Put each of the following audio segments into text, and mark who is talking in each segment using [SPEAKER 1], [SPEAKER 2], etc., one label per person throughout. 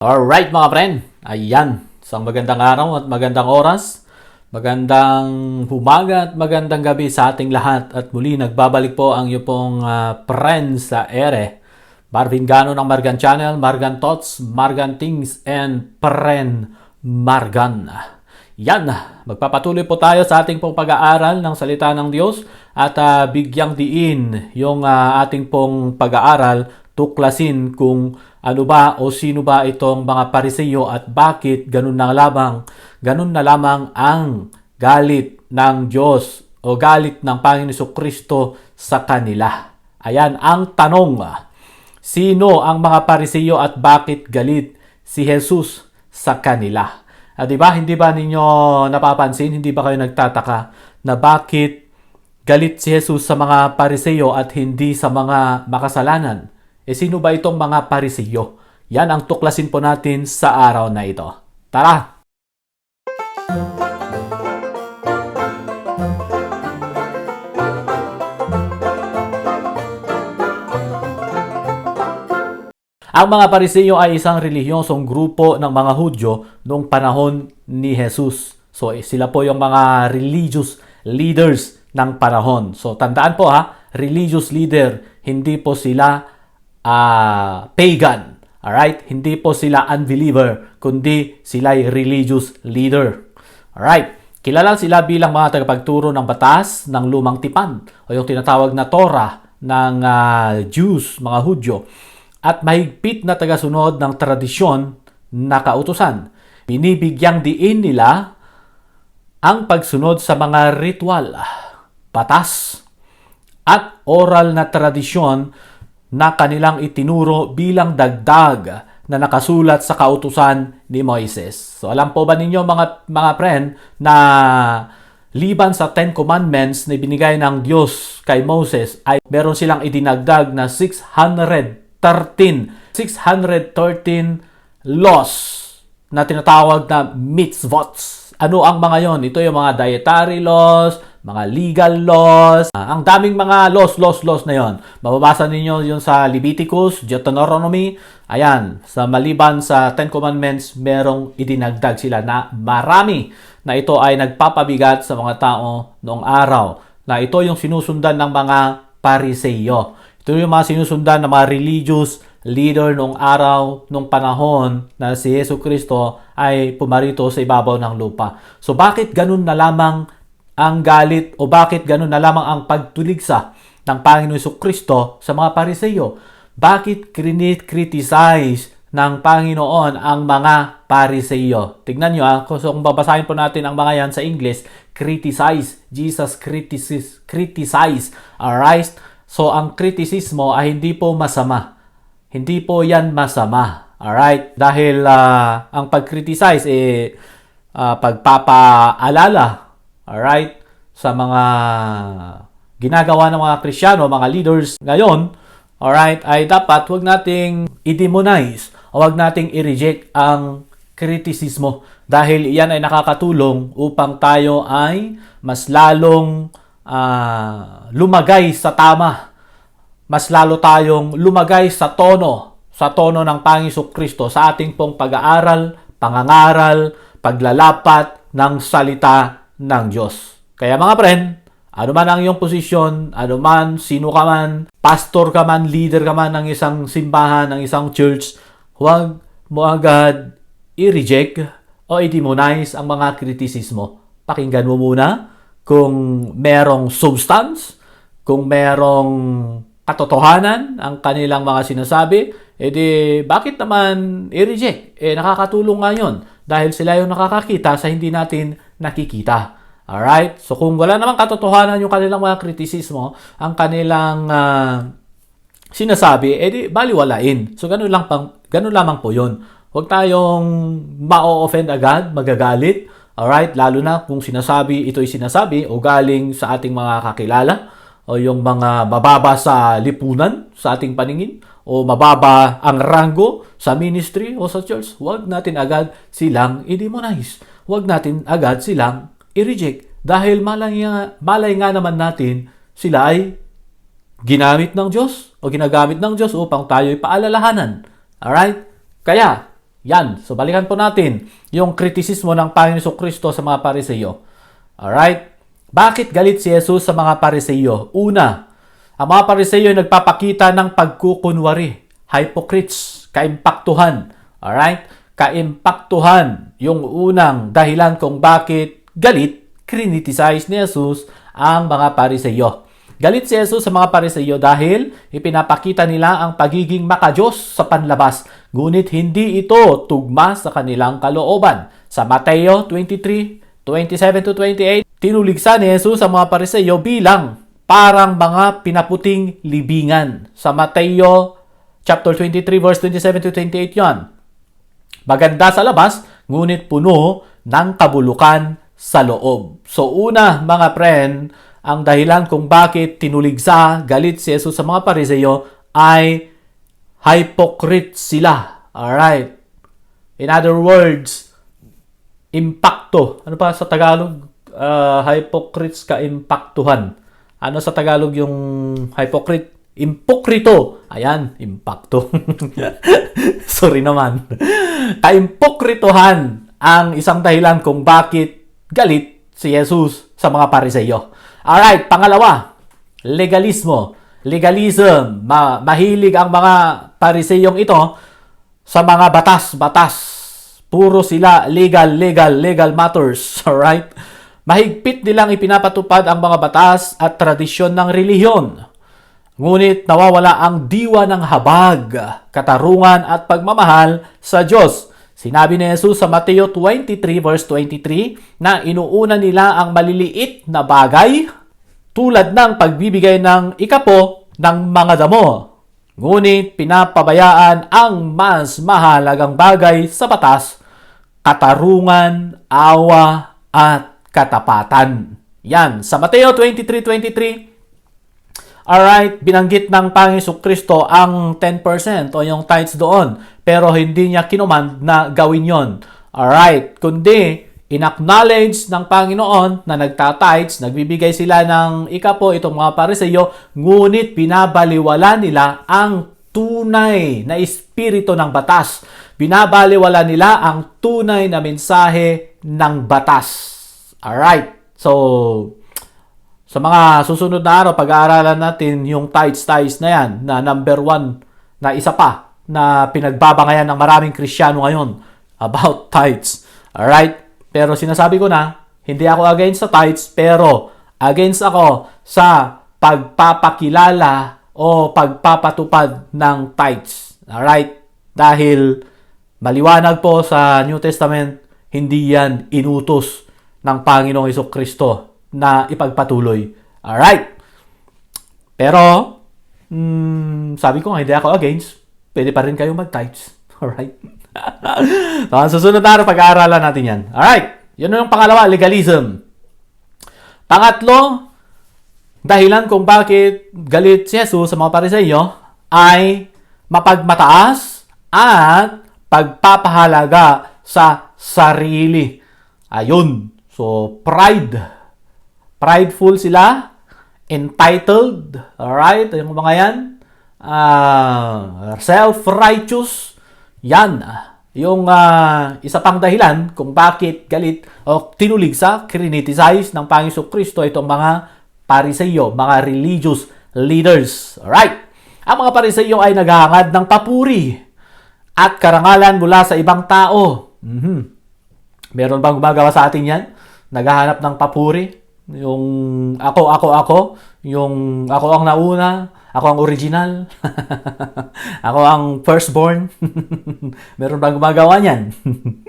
[SPEAKER 1] Alright mga friend, ayan. Isang magandang araw at magandang oras. Magandang humaga at magandang gabi sa ating lahat. At muli nagbabalik po ang iyo pong ah, friend sa ere. Marvin Gano ng Margan Channel, Margan Thoughts, Margan Things, and Pren Margan. Yan, magpapatuloy po tayo sa ating pong pag-aaral ng salita ng Diyos at ah, bigyang diin yung ah, ating pong pag-aaral, tuklasin kung ano ba o sino ba itong mga pariseyo at bakit ganun na lamang, ganun na lamang ang galit ng Diyos o galit ng Panginoon Kristo sa kanila. Ayan ang tanong. Sino ang mga pariseyo at bakit galit si Jesus sa kanila? Ah, di ba? Hindi ba ninyo napapansin? Hindi ba kayo nagtataka na bakit galit si Jesus sa mga pariseyo at hindi sa mga makasalanan? E sino ba itong mga pariseyo? Yan ang tuklasin po natin sa araw na ito. Tara! Ang mga pariseyo ay isang relihiyosong grupo ng mga Hudyo noong panahon ni Jesus. So eh, sila po yung mga religious leaders ng panahon. So tandaan po ha, religious leader, hindi po sila ah, pagan. Alright? Hindi po sila unbeliever, kundi sila ay religious leader. Alright? Kilala sila bilang mga tagapagturo ng batas ng lumang tipan o yung tinatawag na Torah ng ah, Jews, mga Hudyo at mahigpit na tagasunod ng tradisyon na kautusan. Binibigyang diin nila ang pagsunod sa mga ritual, batas, at oral na tradisyon na kanilang itinuro bilang dagdag na nakasulat sa kautusan ni Moises. So alam po ba ninyo mga mga friend na liban sa Ten Commandments na binigay ng Diyos kay Moses ay meron silang idinagdag na 613 613 laws na tinatawag na mitzvots. Ano ang mga yon? Ito yung mga dietary laws, mga legal laws, ah, ang daming mga laws, laws, laws na yon. Mababasa ninyo yun sa Leviticus, Deuteronomy, ayan, sa maliban sa Ten Commandments, merong idinagdag sila na marami na ito ay nagpapabigat sa mga tao noong araw na ito yung sinusundan ng mga pariseyo. Ito yung mga sinusundan ng mga religious leader noong araw, noong panahon na si Yesu Kristo ay pumarito sa ibabaw ng lupa. So bakit ganun na lamang ang galit o bakit ganun na lamang ang pagtuligsa ng Panginoon Kristo sa mga pariseyo? Bakit criticize ng Panginoon ang mga pariseyo? Tignan nyo ah, so kung babasahin po natin ang mga yan sa English, criticize, Jesus criticize, criticize, alright? So ang kritisismo ay hindi po masama. Hindi po yan masama. Alright? Dahil ah, ang pag-criticize eh ah, pagpapaalala. Alright? Sa mga ginagawa ng mga Kristiyano, mga leaders ngayon, alright, ay dapat wag nating i-demonize o wag nating i-reject ang kritisismo dahil iyan ay nakakatulong upang tayo ay mas lalong ah, lumagay sa tama mas lalo tayong lumagay sa tono, sa tono ng Pangiso Kristo sa ating pong pag-aaral, pangangaral, paglalapat ng salita ng Diyos. Kaya mga friend, ano man ang iyong posisyon, ano man, sino ka man, pastor ka man, leader ka man ng isang simbahan, ng isang church, huwag mo agad i-reject o i-demonize ang mga kritisismo. Pakinggan mo muna kung merong substance, kung merong katotohanan ang kanilang mga sinasabi, edi bakit naman i-reject? Eh nakakatulong nga yun dahil sila yung nakakakita sa hindi natin nakikita. Alright? So kung wala namang katotohanan yung kanilang mga kritisismo, ang kanilang ah, sinasabi, edi baliwalain. So ganun lang pang ganun lamang po 'yon. Huwag tayong ma-offend agad, magagalit. Alright? Lalo na kung sinasabi, ito'y sinasabi o galing sa ating mga kakilala o yung mga mababa sa lipunan sa ating paningin o mababa ang ranggo sa ministry o sa church, huwag natin agad silang i-demonize. Huwag natin agad silang i-reject dahil malay nga, malay nga naman natin sila ay ginamit ng Diyos o ginagamit ng Diyos upang tayo'y paalalahanan. Alright? Kaya, Yan. So, balikan po natin yung kritisismo ng Panginoon Kristo sa mga pariseyo. Alright? Bakit galit si Jesus sa mga pariseyo? Una, ang mga pariseyo nagpapakita ng pagkukunwari. Hypocrites, kaimpaktuhan. Alright? Kaimpaktuhan yung unang dahilan kung bakit galit, criticize ni Jesus ang mga pariseyo. Galit si Jesus sa mga pariseyo dahil ipinapakita nila ang pagiging makajos sa panlabas, ngunit hindi ito tugma sa kanilang kalooban. Sa Mateo 23, 27 to 28, tinuligsa ni Jesus ang mga pariseyo bilang parang mga pinaputing libingan. Sa Mateo chapter 23 verse 27 to 28 yon. Maganda sa labas, ngunit puno ng kabulukan sa loob. So una, mga friend, ang dahilan kung bakit tinuligsa, galit si Jesus sa mga pariseyo ay hypocrite sila. Alright? In other words, impacto. Ano pa sa Tagalog? Uh, hypocrites ka impactuhan. Ano sa Tagalog yung hypocrite? Impokrito. Ayan, impacto. Sorry naman. Kaimpokritohan ang isang dahilan kung bakit galit si Jesus sa mga pariseyo. Alright, pangalawa, legalismo. Legalism. Ma- mahilig ang mga pariseyong ito sa mga batas-batas. Puro sila legal, legal, legal matters. Alright? Mahigpit nilang ipinapatupad ang mga batas at tradisyon ng relihiyon. Ngunit nawawala ang diwa ng habag, katarungan at pagmamahal sa Diyos. Sinabi ni Jesus sa Mateo 23 verse 23 na inuuna nila ang maliliit na bagay tulad ng pagbibigay ng ikapo ng mga damo. Ngunit pinapabayaan ang mas mahalagang bagay sa batas, katarungan, awa, at katapatan. Yan, sa Mateo 23.23, Alright, binanggit ng Panginoon Kristo ang 10% o yung tithes doon. Pero hindi niya kinumand na gawin yon. Alright, kundi inacknowledge ng Panginoon na nagtatides, nagbibigay sila ng ikapo itong mga pariseyo, ngunit binabaliwala nila ang tunay na espiritu ng batas. Binabaliwala nila ang tunay na mensahe ng batas. Alright, so sa mga susunod na araw, pag-aaralan natin yung tides ties na yan, na number one, na isa pa, na pinagbabangayan ng maraming Kristiyano ngayon about tides. Alright? Pero sinasabi ko na, hindi ako against sa tides, pero against ako sa pagpapakilala o pagpapatupad ng tides. Alright? Dahil maliwanag po sa New Testament, hindi yan inutos ng Panginoong Iso Kristo na ipagpatuloy. Alright. Pero, mm, sabi ko nga, hindi ako against. Pwede pa rin kayo mag-types. Alright. so, susunod na araw, pag-aaralan natin yan. Alright. Yun yung pangalawa, legalism. Pangatlo, dahilan kung bakit galit si Jesus sa mga pariseyo ay mapagmataas at pagpapahalaga sa sarili. Ayun. So, pride prideful sila, entitled, alright, yung mga yan, uh, self-righteous, yan, yung uh, isa pang dahilan kung bakit galit o tinulig sa criticize ng Panginoon Kristo itong mga pariseyo, mga religious leaders. Alright. Ang mga pariseyo ay naghahangad ng papuri at karangalan mula sa ibang tao. Mm-hmm. Meron bang gumagawa sa atin yan? Naghahanap ng papuri? Yung ako, ako, ako. Yung ako ang nauna. Ako ang original. ako ang firstborn. Meron bang gumagawa niyan?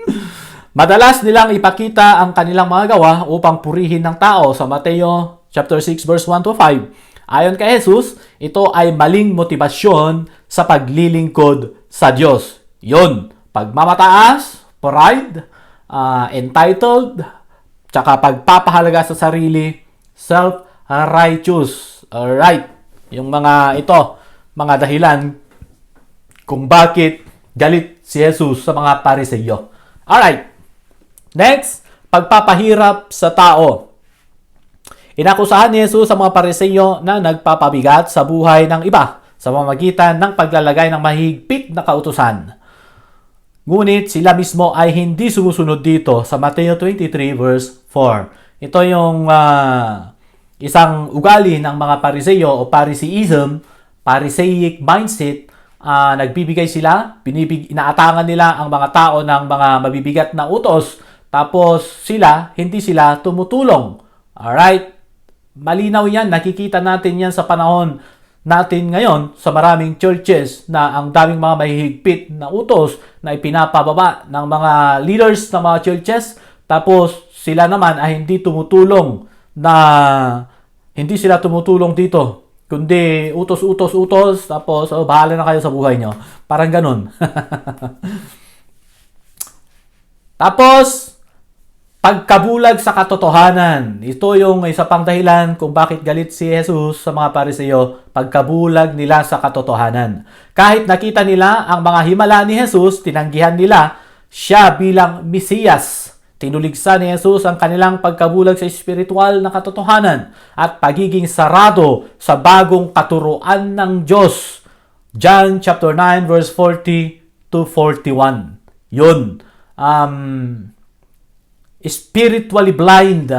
[SPEAKER 1] Madalas nilang ipakita ang kanilang mga gawa upang purihin ng tao sa Mateo chapter 6 verse 1 to 5. Ayon kay Jesus, ito ay maling motibasyon sa paglilingkod sa Diyos. Yun, pagmamataas, pride, uh, entitled, Tsaka pagpapahalaga sa sarili, self-righteous. Alright. Yung mga ito, mga dahilan kung bakit galit si Jesus sa mga pariseyo. Alright. Next, pagpapahirap sa tao. Inakusahan ni Jesus sa mga pariseyo na nagpapabigat sa buhay ng iba sa pamamagitan ng paglalagay ng mahigpit na kautusan. Ngunit sila mismo ay hindi sumusunod dito sa Mateo 23 verse 4. Ito yung ah, isang ugali ng mga Pariseyo o Phariseeism, Pharisaic mindset, ah, nagbibigay sila, binibig, inaatangan nila ang mga tao ng mga mabibigat na utos, tapos sila, hindi sila tumutulong. Alright? Malinaw yan, nakikita natin yan sa panahon natin ngayon sa maraming churches na ang daming mga mahihigpit na utos na ipinapababa ng mga leaders ng mga churches. Tapos sila naman ay hindi tumutulong na hindi sila tumutulong dito kundi utos utos utos. Tapos oh, bahala na kayo sa buhay nyo. Parang ganun. Tapos Pagkabulag sa katotohanan. Ito yung isa pang dahilan kung bakit galit si Jesus sa mga pariseyo. Pagkabulag nila sa katotohanan. Kahit nakita nila ang mga himala ni Jesus, tinanggihan nila siya bilang Mesiyas. Tinuligsa ni Jesus ang kanilang pagkabulag sa espiritual na katotohanan at pagiging sarado sa bagong katuruan ng Diyos. John chapter 9 verse 40 to 41. Yun. Um, spiritually blind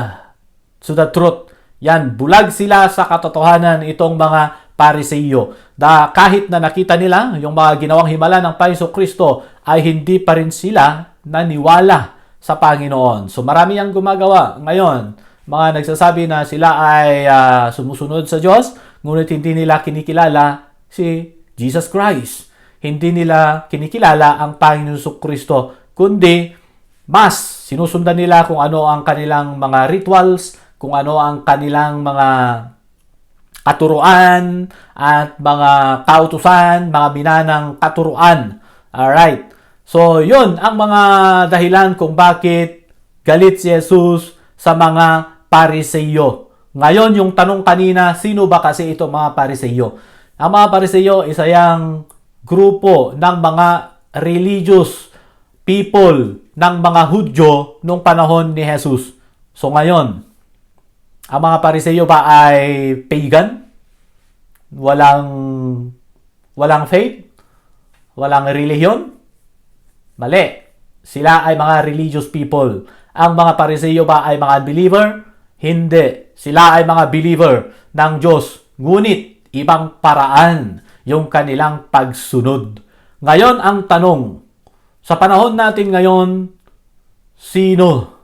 [SPEAKER 1] to the truth. Yan, bulag sila sa katotohanan itong mga pariseyo. Da, kahit na nakita nila yung mga ginawang himala ng Panginoon Kristo ay hindi pa rin sila naniwala sa Panginoon. So marami ang gumagawa ngayon. Mga nagsasabi na sila ay uh, sumusunod sa Diyos, ngunit hindi nila kinikilala si Jesus Christ. Hindi nila kinikilala ang Panginoon Kristo, kundi mas sinusundan nila kung ano ang kanilang mga rituals, kung ano ang kanilang mga katuruan at mga kautusan, mga binanang katuruan. Alright. So, yun ang mga dahilan kung bakit galit si Jesus sa mga pariseyo. Ngayon, yung tanong kanina, sino ba kasi ito mga pariseyo? Ang mga pariseyo, isa yung grupo ng mga religious people ng mga Hudyo nung panahon ni Jesus. So ngayon, ang mga pariseyo ba ay pagan? Walang walang faith? Walang relihiyon? Mali. Sila ay mga religious people. Ang mga pariseyo ba ay mga believer? Hindi. Sila ay mga believer ng Diyos. Ngunit, ibang paraan yung kanilang pagsunod. Ngayon, ang tanong, sa panahon natin ngayon, sino?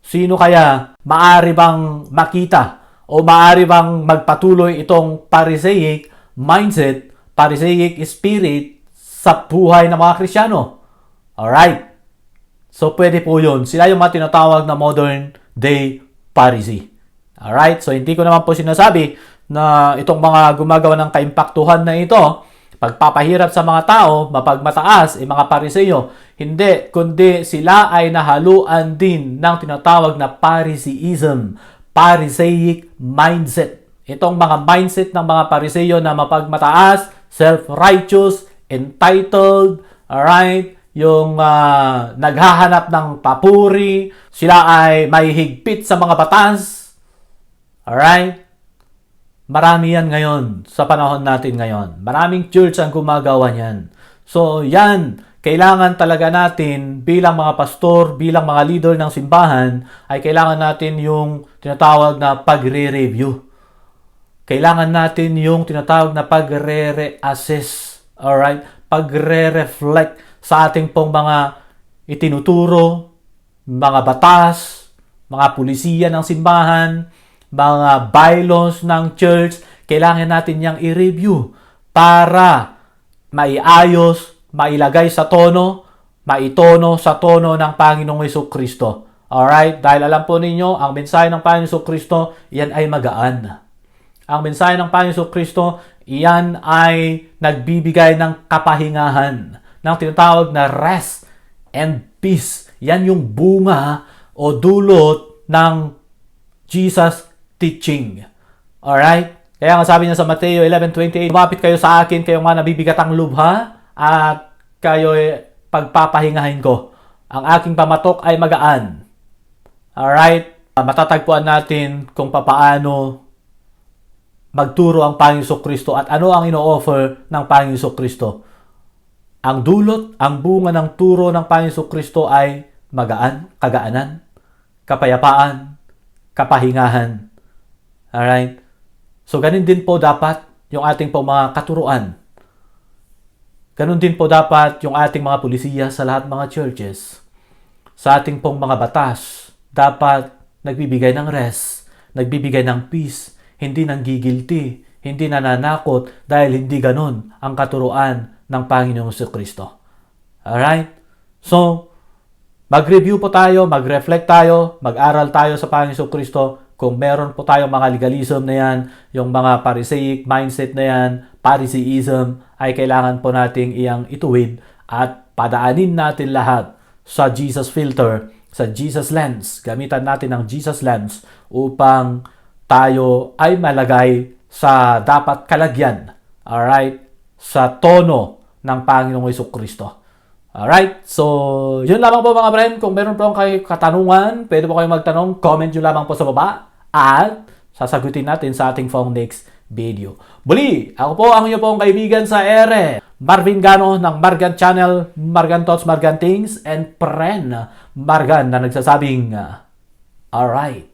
[SPEAKER 1] Sino kaya maari bang makita o maari bang magpatuloy itong Pharisaic mindset, Pharisaic spirit sa buhay ng mga Krisyano? Alright. So, pwede po yun. Sila yung mga tinatawag na modern day Pharisee. Alright? So, hindi ko naman po sinasabi na itong mga gumagawa ng kaimpaktuhan na ito pagpapahirap sa mga tao, mapagmataas, ay mga pariseyo. Hindi, kundi sila ay nahaluan din ng tinatawag na Phariseeism, Pharisaic mindset. Itong mga mindset ng mga pariseyo na mapagmataas, self-righteous, entitled, alright, yung uh, naghahanap ng papuri, sila ay may higpit sa mga batas, alright, Marami yan ngayon sa panahon natin ngayon. Maraming church ang gumagawa niyan. So, yan, kailangan talaga natin bilang mga pastor, bilang mga leader ng simbahan, ay kailangan natin yung tinatawag na pagre-review. Kailangan natin yung tinatawag na pagre-reassess. Alright? Pagre-reflect sa ating pong mga itinuturo, mga batas, mga pulisiya ng simbahan, mga bylaws ng church, kailangan natin yang i-review para maiayos, mailagay sa tono, maitono sa tono ng Panginoong Heso Kristo. Alright? Dahil alam po ninyo, ang mensahe ng Panginoong Heso Kristo, yan ay magaan. Ang mensahe ng Panginoong Heso Kristo, iyan ay nagbibigay ng kapahingahan, ng tinatawag na rest and peace. Yan yung bunga o dulot ng Jesus teaching. Alright? Kaya nga sabi niya sa Mateo 11.28, Lumapit kayo sa akin, kayo nga nabibigatang lubha, at kayo pagpapahingahin ko. Ang aking pamatok ay magaan. Alright? Matatagpuan natin kung papaano magturo ang Panginoon Kristo at ano ang ino-offer ng Panginoon Kristo. ang dulot, ang bunga ng turo ng Panginoon Kristo ay magaan, kagaanan, kapayapaan, kapahingahan. Alright? So, ganun din po dapat yung ating po mga katuruan. Ganun din po dapat yung ating mga pulisiya sa lahat mga churches. Sa ating pong mga batas, dapat nagbibigay ng rest, nagbibigay ng peace, hindi nang gigilty, hindi nananakot dahil hindi ganun ang katuruan ng Panginoong Kristo. Alright? So, mag-review po tayo, mag-reflect tayo, mag-aral tayo sa Panginoong Kristo kung meron po tayong mga legalism na yan, yung mga Pharisaic mindset na yan, Phariseeism, ay kailangan po nating iyang ituwid at padaanin natin lahat sa Jesus filter, sa Jesus lens. Gamitan natin ang Jesus lens upang tayo ay malagay sa dapat kalagyan. Alright? Sa tono ng Panginoong Kristo. Alright, so yun lamang po mga friend. Kung meron po kayo katanungan, pwede po kayo magtanong. Comment nyo lamang po sa baba. At sasagutin natin sa ating pong next video. Muli, ako po ang inyo pong kaibigan sa ere. Marvin Gano ng Margan Channel, Margan Thoughts, Margan Things, and Pren Margan na nagsasabing, Alright.